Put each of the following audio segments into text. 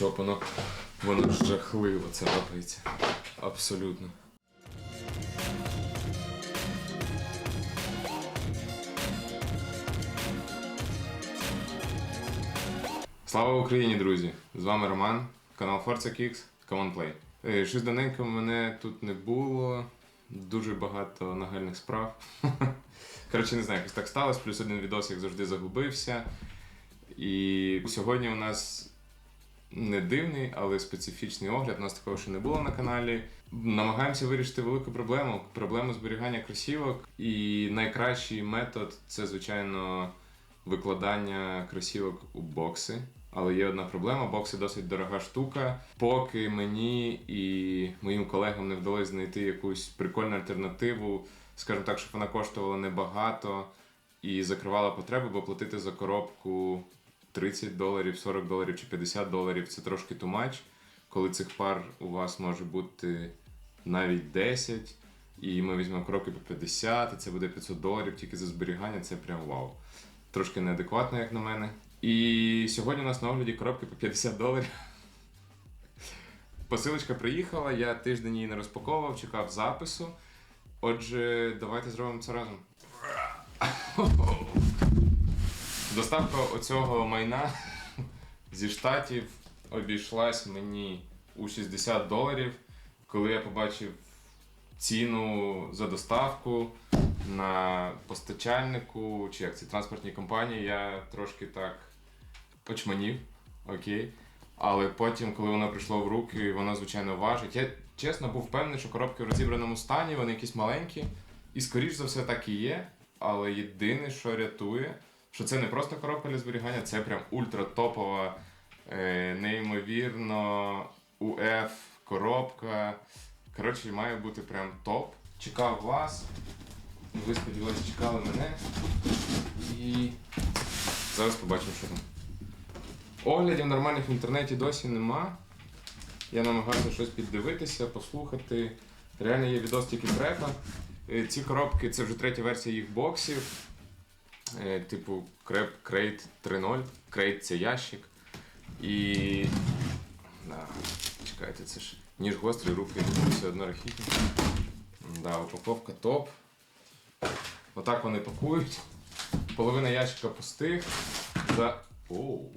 Воно, воно жахливо це робиться. Абсолютно. Слава Україні, друзі! З вами Роман, канал Forza Kicks, Come on Play. Е, Щось давненько мене тут не було, дуже багато нагальних справ. Коротше, не знаю, якось так сталося, плюс один відос, як завжди, загубився. І сьогодні у нас не дивний, але специфічний огляд. У нас такого ще не було на каналі. Намагаємося вирішити велику проблему проблему зберігання кросівок. І найкращий метод це, звичайно, викладання кросівок у бокси. Але є одна проблема: бокси досить дорога штука. Поки мені і моїм колегам не вдалося знайти якусь прикольну альтернативу, скажімо так, щоб вона коштувала небагато і закривала потреби, бо платити за коробку 30 доларів, 40 доларів чи 50 доларів це трошки too much, коли цих пар у вас може бути навіть 10, і ми візьмемо коробки по 50, і це буде 500 доларів тільки за зберігання, це прям вау. Трошки неадекватно, як на мене. І сьогодні у нас на огляді коробки по 50 доларів. Посилочка приїхала, я тиждень її не розпаковував, чекав запису. Отже, давайте зробимо це разом. Доставка оцього майна зі штатів обійшлась мені у 60 доларів, коли я побачив ціну за доставку на постачальнику чи як це транспортній компанії, я трошки так очманів, окей. Але потім, коли воно прийшло в руки, воно звичайно важить. Я чесно був впевнений, що коробки в розібраному стані, вони якісь маленькі. І скоріш за все так і є. Але єдине, що рятує, що це не просто коробка для зберігання, це прям ультратопова, е, неймовірно UF коробка. Коротше, має бути прям топ. Чекав вас. Ви сподіваюся, чекали мене. І зараз побачимо, що там. Оглядів нормальних в інтернеті досі нема. Я намагався щось піддивитися, послухати. Реально є відос тільки крепа. Е, Ці коробки це вже третя версія їх боксів. Е, Типу Crep Crate 3.0. Crate це ящик. І. Да, чекайте, це ж ніж гострий, руки все одно рахітні. Да, упаковка топ. Отак вони пакують. Половина ящика пустих. За. Оу.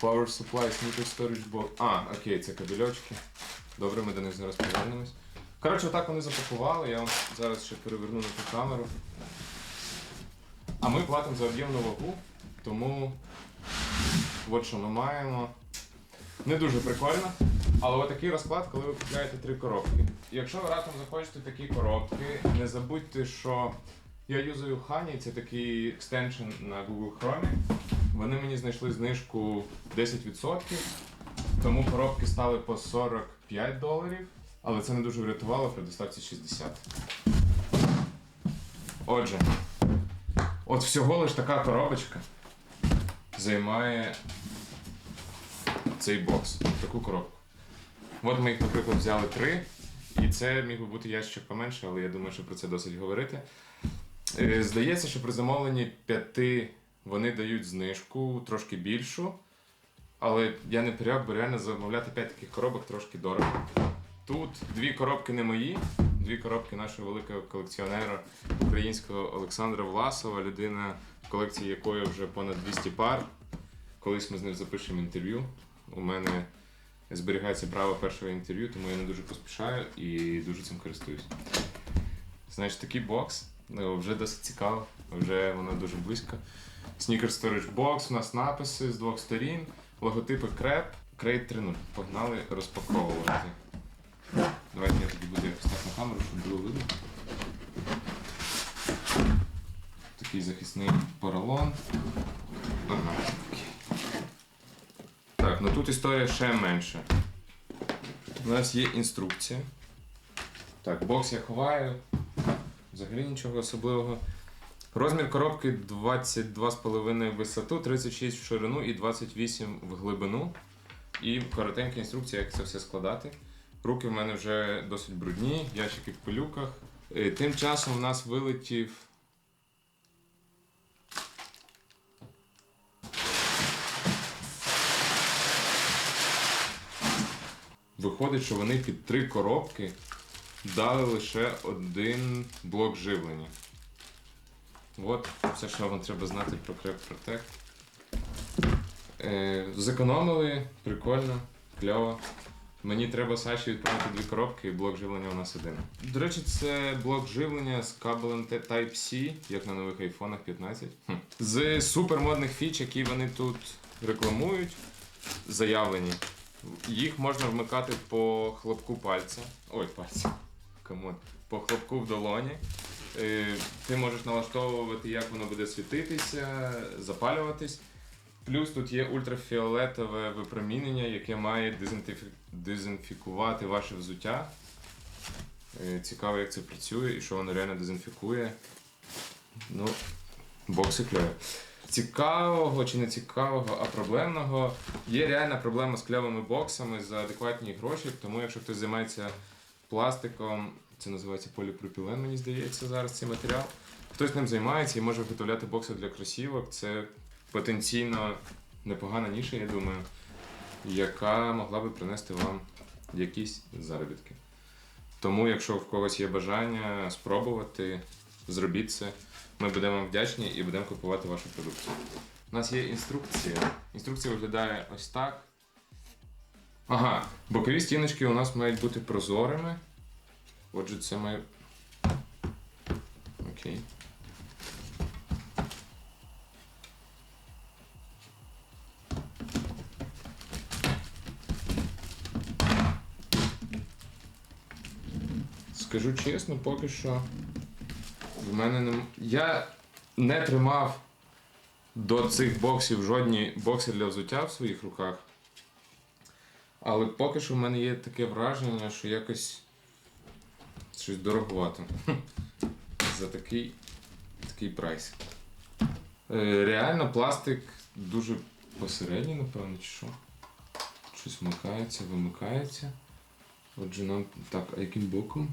Power Supply Sneaker Storage Box. А, окей, це кабельочки. Добре, ми до них зараз повернемось. Коротше, отак вони запакували. Я вам зараз ще переверну на ту камеру. А ми платимо за об'ємну вагу, тому от що ми маємо. Не дуже прикольно. Але отакий розклад, коли ви купляєте три коробки. Якщо ви раптом захочете такі коробки, не забудьте, що я юзаю Honey, це такий екстеншн на Google Chrome. Вони мені знайшли знижку 10%, тому коробки стали по 45 доларів, але це не дуже врятувало при доставці 60. Отже, от всього лиш така коробочка займає цей бокс, таку коробку. От ми їх, наприклад, взяли три, і це міг би бути ящик поменше, але я думаю, що про це досить говорити. Е, Здається, що при замовленні п'яти вони дають знижку трошки більшу. Але я не пряк, бо реально замовляти 5 таких коробок трошки дорого. Тут дві коробки не мої, дві коробки нашого великого колекціонера українського Олександра Власова, людина, в колекції якої вже понад 200 пар. Колись ми з ним запишемо інтерв'ю. У мене зберігається право першого інтерв'ю, тому я не дуже поспішаю і дуже цим користуюсь. Значить, такий бокс. Ну, вже досить цікаво, вже воно дуже близько. Sneaker Storage Box, у нас написи з двох сторін, логотипи Crep, Crate 3.0. Погнали розпаковувати. Давайте я тоді буду якось так на камеру, щоб було видно. Такий захисний поролон. Так, ну тут історія ще менша. У нас є інструкція. Так, бокс я ховаю. Взагалі нічого особливого. Розмір коробки 22,5 в висоту, 36 в ширину і 28 в глибину. І коротенька інструкція, як це все складати. Руки в мене вже досить брудні, ящики в пилюках. Е, тим часом в нас вилетів. Виходить, що вони під три коробки дали лише один блок живлення. От, все, що вам треба знати про креп-протект. Е, Зекономили, прикольно, кльово. Мені треба Саші відправити дві коробки і блок живлення у нас один. До речі, це блок живлення з кабелем Type-C, як на нових айфонах 15. Хм. З супермодних фіч, які вони тут рекламують, заявлені. Їх можна вмикати по хлопку пальця. Ой, пальця. Камон. По хлопку в долоні. Е, Ти можеш налаштовувати, як воно буде світитися, запалюватись. Плюс тут є ультрафіолетове випромінення, яке має дезінфікувати ваше взуття. Е, Цікаво, як це працює і що воно реально дезінфікує. Ну, бокси кльові. Цікавого чи не цікавого, а проблемного. Є реальна проблема з кльовими боксами за адекватні гроші, тому якщо хтось займається пластиком, це називається поліпропілен, мені здається, зараз цей матеріал. Хтось ним займається і може виготовляти бокси для кросівок. Це потенційно непогана ніша, я думаю, яка могла би принести вам якісь заробітки. Тому, якщо в когось є бажання спробувати, зробіть це. Ми будемо вам вдячні і будемо купувати вашу продукцію. У нас є інструкція. Інструкція виглядає ось так. Ага, бокові стіночки у нас мають бути прозорими. Отже, це має. Окей. Скажу чесно, поки що в мене не. Я не тримав до цих боксів жодні бокси для взуття в своїх руках. Але поки що в мене є таке враження, що якось щось дороговато. За такий, такий прайс. Е, реально пластик дуже посередній, напевно, чи що. Щось вмикається, вимикається. Отже, нам. Так, а яким боком?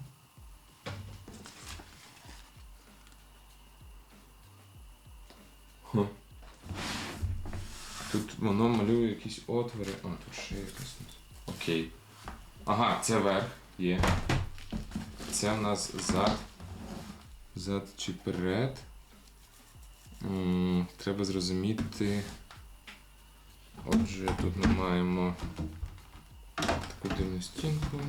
Воно малює якісь отвори. А, тут ще якось. Окей. Ага, це верх є. Це в нас зад. Зад чи перед. М, Треба зрозуміти. Отже, тут ми маємо таку дивну стінку.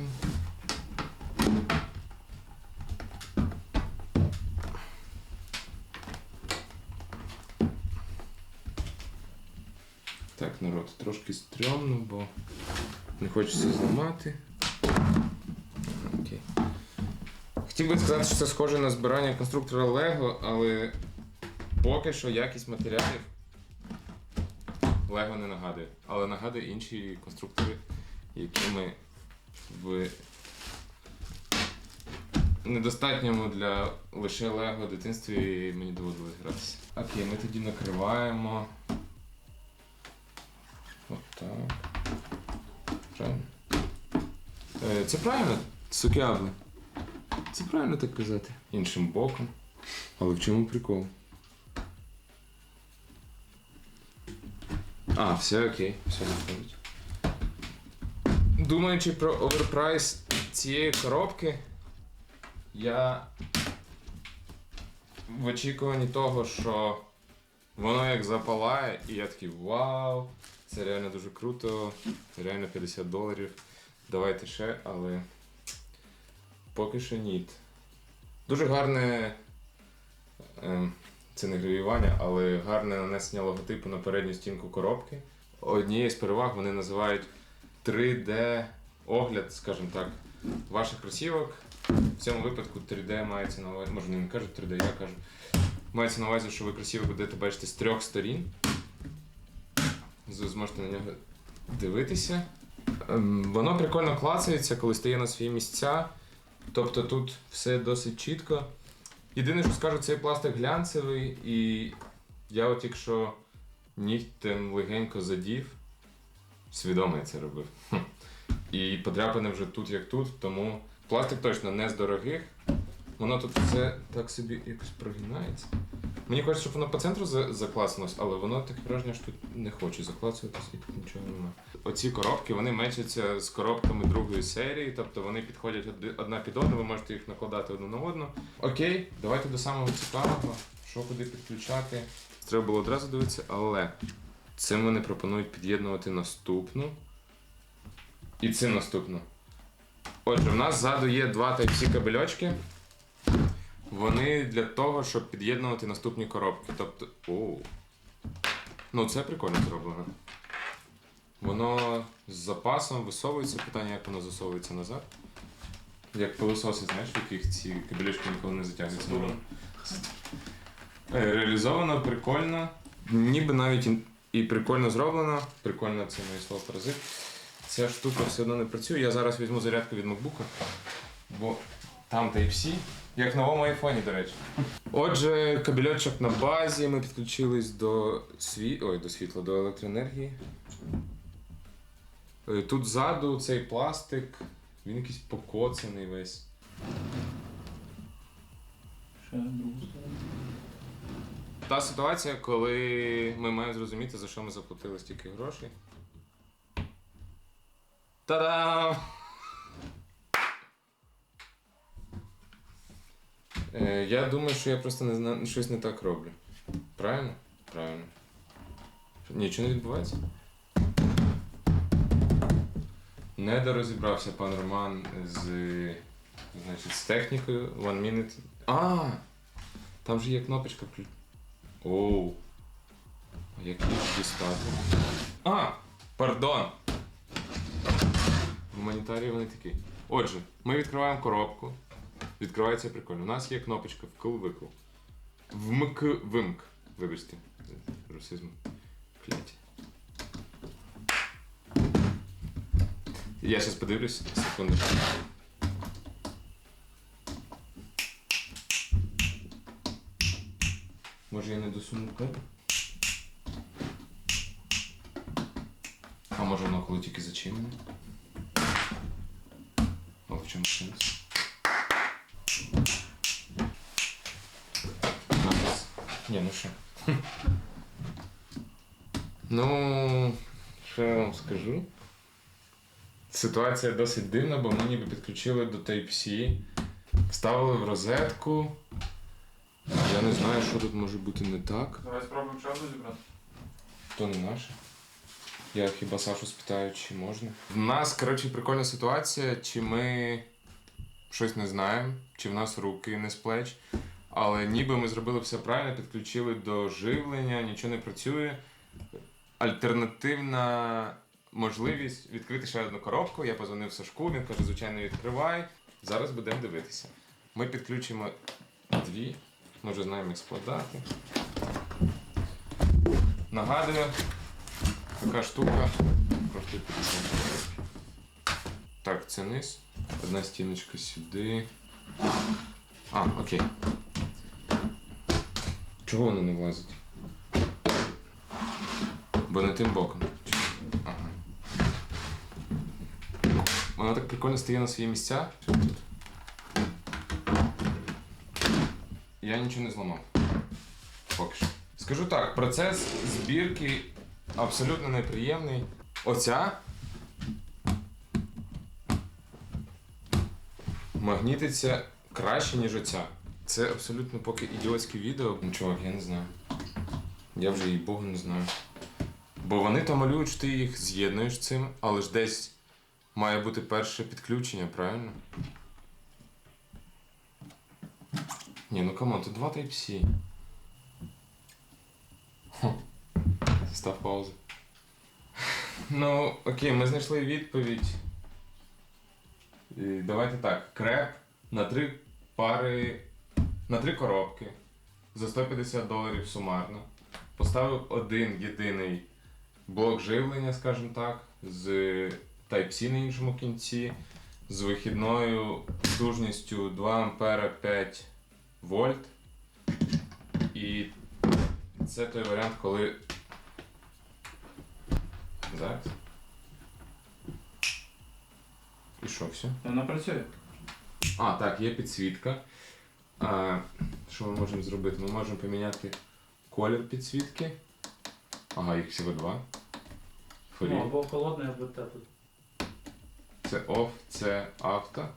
Так, трошки стрьомно, бо не хочеться зламати. Окей. Хотів би сказати, що це схоже на збирання конструктора Лего, але поки що якість матеріалів Лего не нагадує. Але нагадує інші конструктори, які ми в недостатньому для лише Лего дитинстві мені доводилось гратися. Окей, ми тоді накриваємо. Отак. Правильно. Е, це правильно, сукябли. Це правильно так казати. Іншим боком. Але в чому прикол? А, все окей, все виходить. Думаючи про оверпрайс цієї коробки, я в очікуванні того, що воно як запалає, і я такий вау, це реально дуже круто, реально 50 доларів. Давайте ще, але поки що ні. Дуже гарне. ем, це не гравіювання, але гарне нанесення логотипу на передню стінку коробки. Однією з переваг вони називають 3D-огляд, скажімо так, ваших кросівок. В цьому випадку 3D мається на увазі. Може, не кажуть 3D, я кажу. Мається на увазі, що ви кросівок будете бачити з трьох сторін. Зможете на нього дивитися. Ем, Воно прикольно клацається, коли стає на свої місця. Тобто тут все досить чітко. Єдине, що скажу, цей пластик глянцевий, і я от якщо нігтем легенько задів, свідомо я це робив. І подряпане вже тут як тут, тому пластик точно не з дорогих. Воно тут все так собі якось прогинається. Мені хочеться, щоб воно по центру за- заклацалось, але воно таке враження, що тут не хоче заклацуватися і тут нічого немає. Оці коробки вони мечаться з коробками другої серії, тобто вони підходять одна під одну, ви можете їх накладати одну на одну. Окей, давайте до самого цікавого, що куди підключати. Треба було одразу дивитися, але цим вони пропонують під'єднувати наступну. І цим наступну. Отже, в нас ззаду є два Type-C кабельочки. Вони для того, щоб під'єднувати наступні коробки. Тобто. Оу. Ну, це прикольно зроблено. Воно з запасом висовується. Питання, як воно засовується назад. Як пилососи, знаєш, в яких ці кабелюшки ніколи не затягуються. Е, Реалізовано прикольно. Ніби навіть і- і прикольно зроблено. Прикольно це моє слово паразит. Ця штука все одно не працює. Я зараз візьму зарядку від MacBook, бо там Type-C, як в новому айфоні, до речі. Отже, кабельочок на базі. Ми підключились до сві... Ой, до світла, до електроенергії. Е, Тут ззаду цей пластик, він якийсь покоцаний весь. Ще другу сторону. Та ситуація, коли ми маємо зрозуміти, за що ми заплатили стільки грошей. Та-дам! Я думаю, що я просто не зна... щось не так роблю. Правильно? Правильно. Нічого не відбувається. Недорозібрався пан Роман з, значить, з технікою. One minute. А! Там же є кнопочка. Оу. Як їх дістати? А! Пардон! Гуманітарії вони такі. Отже, ми відкриваємо коробку. Відкривається прикольно. У нас є кнопочка вкл-викл. Вмк вимк. Вибачте. Русизм. Кляті. Я зараз подивлюсь, секунду. Може я не досуну кнопку? А може воно коли тільки зачинене? О, в чому сенс? Напис. Ні, ну що? Ну, що я вам скажу? Ситуація досить дивна, бо ми ніби підключили до Type-C, вставили в розетку. Я не знаю, що тут може бути не так. Давай спробуємо ще зібрати. То не наше. Я хіба Сашу спитаю, чи можна. В нас, коротше, прикольна ситуація, чи ми щось не знаємо, чи в нас руки не з плеч. Але ніби ми зробили все правильно, підключили до живлення, нічого не працює. Альтернативна можливість відкрити ще одну коробку. Я позвонив Сашку, він каже, звичайно, відкривай. Зараз будемо дивитися. Ми підключимо дві, ми вже знаємо їх складати. Нагадую, така штука коштує 50. Так, це низ. Одна стіночка сюди. А, окей. Чого воно не влазить? Бо не тим боком. Ага. Воно так прикольно стає на свої місця. Я нічого не зламав. Поки що. Скажу так, процес збірки абсолютно неприємний. Оця магнітиться краще, ніж оця. Це абсолютно поки ідіотське відео. Ну, чувак, я не знаю. Я вже і Богу не знаю. Бо вони то малюють, ти їх з'єднуєш цим, але ж десь має бути перше підключення, правильно? Ні, ну камон, тут два Type-C. Став паузу. Ну, окей, ми знайшли відповідь. І давайте так. Креп на три пари. На три коробки за 150 доларів сумарно. Поставив один єдиний блок живлення, скажімо так, з Type-C на іншому кінці, з вихідною потужністю 2 ампера 5 вольт. І це той варіант, коли. Зараз. І що, все? Вона працює. А, так, є підсвітка. А, Що ми можемо зробити? Ми можемо поміняти колір підсвітки. Ага, їх всього два. Фолі. Ну, або холодний, або теплий. Це off, це авто.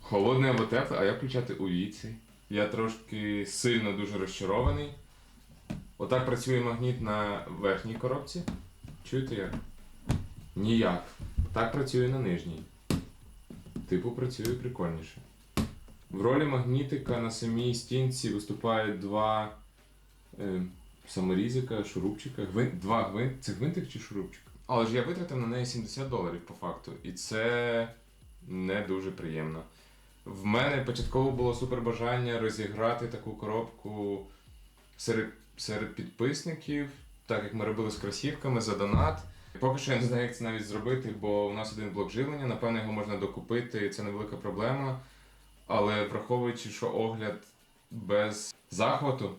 Холодний або теплий, а як включати у віці? Я трошки сильно дуже розчарований. Отак працює магніт на верхній коробці. Чуєте як? Ніяк. Так працює на нижній. Типу працює прикольніше. В ролі магнітика на самій стінці виступають два е, саморізика, шурупчика. Гвин... Два гвинт. Це гвинтик чи шурупчик? Але ж я витратив на неї 70 доларів по факту. І це не дуже приємно. В мене початково було супер бажання розіграти таку коробку серед, серед підписників, так як ми робили з кросівками за донат. Поки що я не знаю, як це навіть зробити, бо у нас один блок живлення, напевно, його можна докупити, і це невелика проблема. Але враховуючи, що огляд без захвату,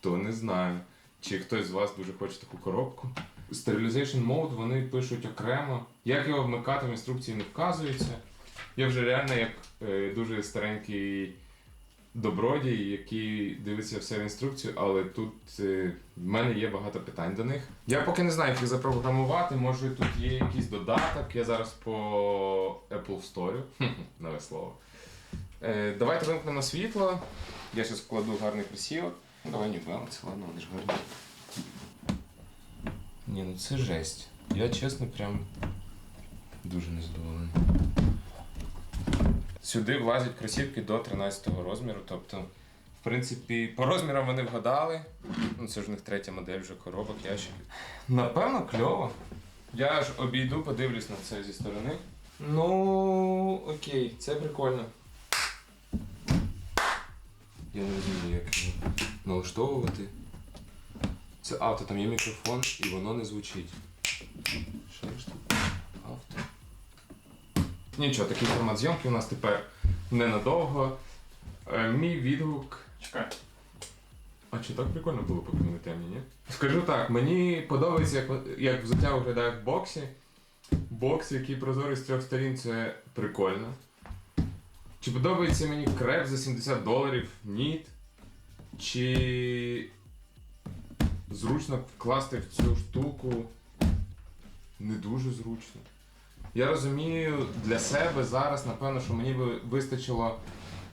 то не знаю, чи хтось з вас дуже хоче таку коробку. Sterilization Mode вони пишуть окремо. Як його вмикати в інструкції не вказується. Я вже реально як е, дуже старенький добродій, який дивиться все в інструкцію, але тут е, в мене є багато питань до них. Я поки не знаю, як їх запрограмувати. Може тут є якийсь додаток. Я зараз по Apple Store. Нове слово. Е, давайте вимкнемо світло. Я зараз вкладу гарний кросівок. Давай не баланс, ладно, вони ж гарні. Ні, ну це жесть. Я чесно прям дуже незадоволений. Сюди влазять кросівки до 13 розміру, тобто, в принципі, по розмірам вони вгадали. Ну, це ж в них третя модель вже коробок, ящиків. Напевно, кльово. Я ж обійду, подивлюсь на це зі сторони. Ну, окей, це прикольно. Я не розумію, як його налаштовувати. Це авто, там є мікрофон і воно не звучить. Що ж тут? Авто. Нічого, такий формат зйомки у нас тепер ненадовго. Е, мій відгук. Чекай. А чи так прикольно було, поки ми на темі, ні? Скажу так, мені подобається, як, як взуття виглядає в боксі. Бокс, який прозорий з трьох сторін, це прикольно. Чи подобається мені креп за 70 доларів? Ніт. Чи зручно вкласти в цю штуку? Не дуже зручно. Я розумію для себе зараз, напевно, що мені би вистачило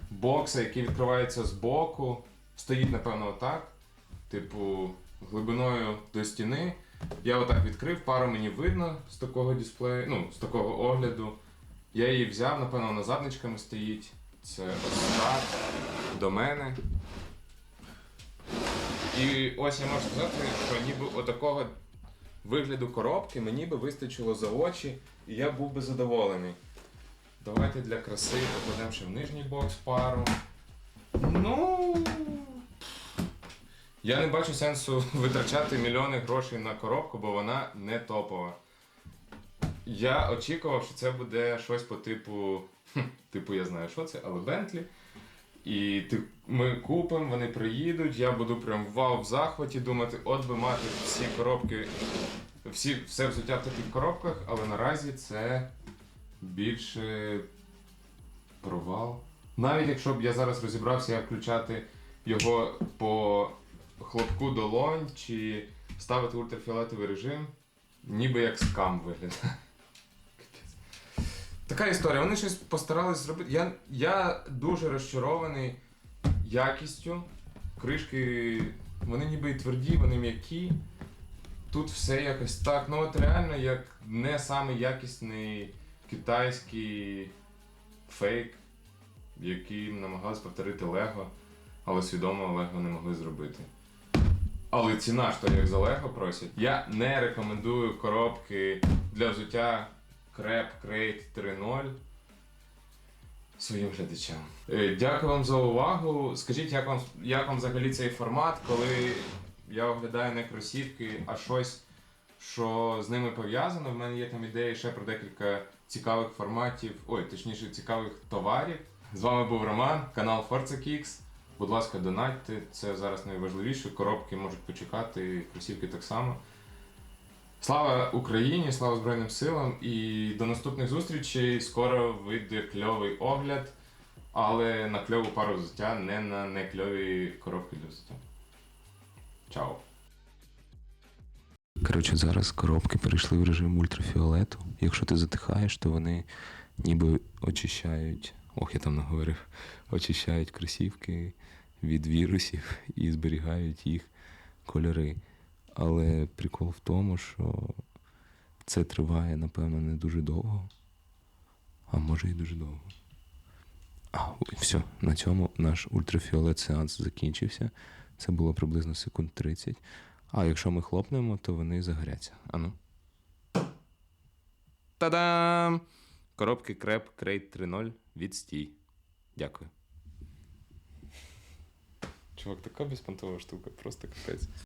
бокса, який відкривається з боку. Стоїть, напевно, отак. Типу, глибиною до стіни. Я отак відкрив, пару мені видно з такого дисплею, ну, з такого огляду. Я її взяв, напевно, вона задничками стоїть. Це ось так до мене. І ось я можу сказати, що ніби отакого вигляду коробки мені би вистачило за очі, і я був би задоволений. Давайте для краси покладемо ще в нижній бокс пару. Ну. Я не бачу сенсу витрачати мільйони грошей на коробку, бо вона не топова. Я очікував, що це буде щось по типу. Типу, я знаю, що це, але Бентлі. І ти, ми купимо, вони приїдуть, я буду прям вау в захваті думати, от би мати всі коробки, всі, все взуття в таких коробках, але наразі це більше провал. Навіть якщо б я зараз розібрався, як включати його по хлопку долонь чи ставити ультрафіолетовий режим, ніби як скам виглядає. Така історія. Вони щось постарались зробити. Я, я дуже розчарований якістю. Кришки, вони ніби і тверді, вони м'які. Тут все якось так. Ну от реально як не самий якісний китайський фейк, який намагалися повторити Лего, але свідомо Лего не могли зробити. Але ціна ж то як за Лего просять. Я не рекомендую коробки для взуття Crep Crate 3.0 своїм глядачам. Е, Дякую вам за увагу. Скажіть, як вам, як вам взагалі цей формат, коли я оглядаю не кросівки, а щось, що з ними пов'язано. В мене є там ідеї ще про декілька цікавих форматів, ой, точніше, цікавих товарів. З вами був Роман, канал Forza Kicks. Будь ласка, донатьте, це зараз найважливіше. Коробки можуть почекати, кросівки так само. Слава Україні, слава Збройним силам і до наступних зустрічей. Скоро вийде кльовий огляд Але на кльову пару взуття, не на некльові коробки для взуття. Чао. Коротше, зараз коробки перейшли в режим ультрафіолету. Якщо ти затихаєш, то вони ніби очищають. Ох, я там наговорив. Очищають кросівки від вірусів і зберігають їх кольори. Але прикол в тому, що це триває, напевно, не дуже довго. А може і дуже довго. А, все, на цьому наш ультрафіолет сеанс закінчився. Це було приблизно секунд 30. А якщо ми хлопнемо, то вони загоряться. Ану. Та-дам! Коробки Креп Крейт 3.0 від стій. Дякую. Чувак, така безпонтова штука, просто капець.